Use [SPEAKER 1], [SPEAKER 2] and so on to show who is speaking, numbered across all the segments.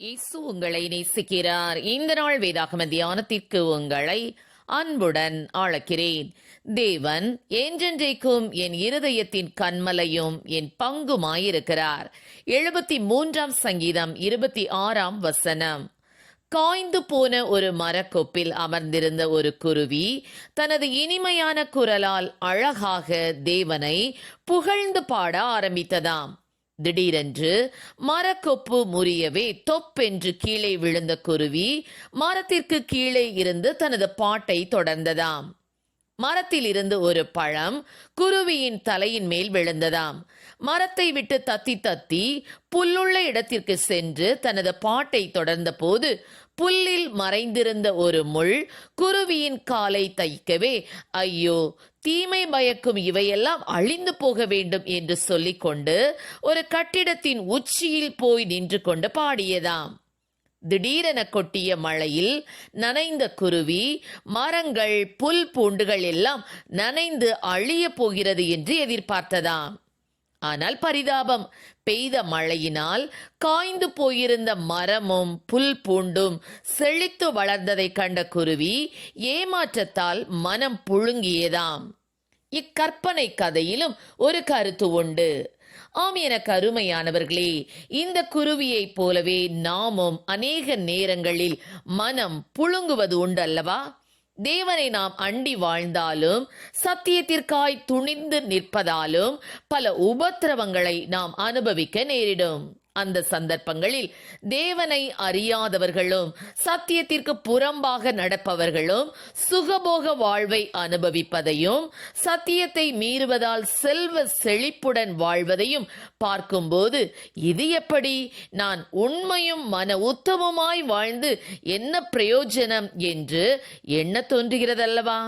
[SPEAKER 1] இயேசு உங்களை நேசிக்கிறார். இந்த நாள் வேதாகம தியானத்திற்கு உங்களை அன்புடன் அழைக்கிறேன். தேவன் என்றென்றைக்கும் என் இருதயத்தின் கண்மலையும் என் பங்குமாயிருக்கிறார். எழுபத்தி மூன்றாம் சங்கீதம் இருபத்தி ஆறாம் வசனம். காய்ந்து போன ஒரு மரக்கொப்பில் அமர்ந்திருந்த ஒரு குருவி தனது இனிமையான குரலால் அழகாக தேவனை புகழ்ந்து பாட ஆரம்பித்ததாம். திடீரென்று மரக்கொப்பு முறியவே தொப்பென்று கீழே விழுந்த குருவி மரத்திற்கு கீழே இருந்து தனது பாட்டை தொடர்ந்ததாம். மரத்தில் இருந்து ஒரு பழம் குருவியின் தலையின் மேல் விழுந்ததாம். மரத்தை விட்டு தத்தி தத்தி புல்லுள்ள இடத்திற்கு சென்று தனது பாட்டை தொடர்ந்த போது புல்லில் மறைந்திருந்த ஒரு முள் குருவியின் காலை தைக்கவே ஐயோ தீமை பயக்கும் இவையெல்லாம் அழிந்து போக வேண்டும் என்று சொல்லிக்கொண்டு ஒரு கட்டிடத்தின் உச்சியில் போய் நின்று கொண்டு பாடியதாம். திடீரென கொட்டிய மழையில் நனைந்த குருவி மரங்கள் புல் பூண்டுகள் எல்லாம் நனைந்து அழிய போகிறது என்று எதிர்பார்த்ததாம். ஆனால் பரிதாபம் பெய்த மழையினால் காய்ந்து போயிருந்த மரமும் புல் பூண்டும் செழித்து வளர்ந்ததை கண்ட குருவி ஏமாற்றத்தால் மனம் புழுங்கியதாம். இக்கற்பனை கதையிலும் ஒரு கருத்து உண்டு. ஆம் என கருமையானவர்களே இந்த குருவியைப் போலவே நாமும் அநேக நேரங்களில் மனம் புழுங்குவது உண்டல்லவா? தேவனை நாம் அண்டி வாழ்ந்தாலும் சத்தியத்திற்காய் துணிந்து நிற்பதாலும் பல உபத்திரவங்களை நாம் அனுபவிக்க நேரிடும். அந்த சந்தர்ப்பங்களில் தேவனை அறியாதவர்களும் சத்தியத்திற்கு புறம்பாக நடப்பவர்களும் சுகபோக வாழ்வை அனுபவிப்பதையும் சத்தியத்தை மீறுவதால் செல்வ செழிப்புடன் வாழ்வதையும் பார்க்கும்போது இது எப்படி? நான் உண்மையும் மன உத்தமமாய் வாழ்ந்து என்ன பிரயோஜனம் என்று எண்ண தோன்றுகிறதல்லவா?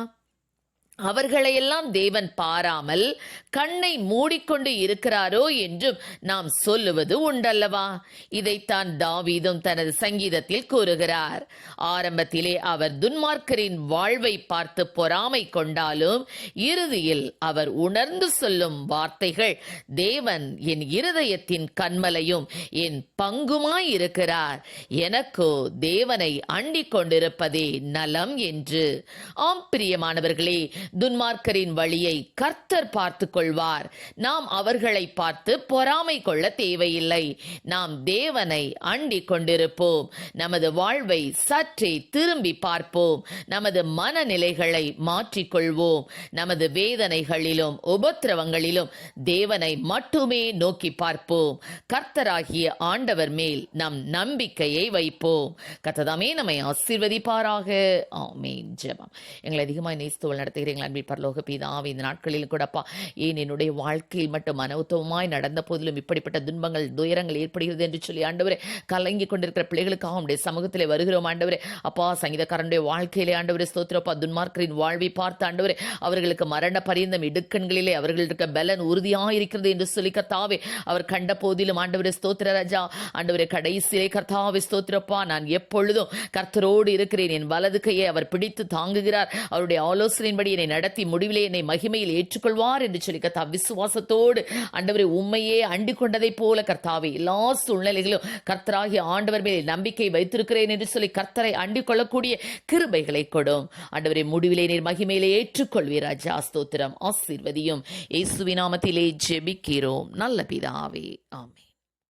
[SPEAKER 1] அவர்களையெல்லாம் தேவன் பாராமல் கண்ணை மூடிக்கொண்டு இருக்கிறாரோ என்றும் நாம் சொல்லுவது உண்டல்லவா? இதைத்தான் தாவீதும் தனது சங்கீதத்தில் கூறுகிறார். ஆரம்பத்திலே அவர் துன்மார்க்கரின் வாழ்வை பார்த்து பொறாமை கொண்டாலும் இறுதியில் அவர் உணர்ந்து சொல்லும் வார்த்தைகள் தேவன் என் இருதயத்தின் கண்மலையும் என் பங்குமாய் இருக்கிறார் எனக்கோ தேவனை அண்டிக் கொண்டிருப்பதே நலம் என்று. ஆம் பிரியமானவர்களே துன்மார்க்கரின் வழியை கர்த்தர் பார்த்து கொள்வார். நாம் அவர்களை பார்த்து பொறாமை கொள்ள தேவையில்லை. நாம் தேவனை அண்டிக் கொண்டிருப்போம். நமது வாழ்வை சற்றே திரும்பி பார்ப்போம். நமது மனநிலைகளை மாற்றிக்கொள்வோம் நமது வேதனைகளிலும் உபத்திரவங்களிலும் தேவனை மட்டுமே நோக்கி பார்ப்போம். கர்த்தராகிய ஆண்டவர் மேல் நம் நம்பிக்கையை வைப்போம். கத்ததாமே நம்மை ஆசீர்வதிப்பாராக. ஆமேன். ஜபம். எங்களை அதிகமாக நேசித்து நடத்துகிறீர்கள் அன்பில் பரலோக பிதாவே இந்த நாட்களில் கூடப்பா ஏன் என்னுடைய வாழ்க்கையில் மட்டும் மன நடந்த போதிலும் இப்படிப்பட்ட துன்பங்கள் துயரங்கள் ஏற்படுகிறது என்று சொல்லி ஆண்டவரே கலங்கி கொண்டிருக்கிற பிள்ளைகளுக்காக உடைய சமூகத்தில் வருகிறோம் ஆண்டவரே. அப்பா சங்கீதக்காரனுடைய வாழ்க்கையிலே ஆண்டவரே ஸ்தோத்திரப்பா துன்மார்க்கரின் வாழ்வை பார்த்து ஆண்டவரே அவர்களுக்கு மரண பரியந்தம் இடுக்கண்களிலே அவர்கள் இருக்க பலன் உறுதியாக இருக்கிறது என்று சொல்லி கர்த்தாவே அவர் கண்ட போதிலும் ஆண்டவரே ஸ்தோத்திர ராஜா ஆண்டவரே கடைசியிலே கர்த்தாவே ஸ்தோத்திரப்பா நான் எப்பொழுதும் கர்த்தரோடு இருக்கிறேன். என் வலது கையை அவர் பிடித்து தாங்குகிறார். அவருடைய ஆலோசனையின்படி என்னை நடத்தி முடிவிலே என்னை மகிமையில் ஏற்றுக்கொள்வார் என்று சொல்லி கர்த்தா விசுவாசத்தோடு ஆண்டவரை உண்மையே அண்டிக் கொண்டதைப் போல கர்த்தாவே எல்லா சூழ்நிலைகளும் கர்த்தராகி ஆண்டவர் மேல் நம்பிக்கை வைத்திருக்கிறேன் என்று சொல்லி கர்த்தரை அண்டிக் கொள்ளக்கூடிய கிருபைகளை கொடும். ஆண்டவரை முடிவிலே நீர் மகிமையிலே ஏற்றுக்கொள்வீர் ராஜா ஸ்தோத்திரம் ஆசீர்வதியும். இயேசுவின் நாமத்திலே ஜெபிக்கிறோம். நல்ல பிதாவே ஆமே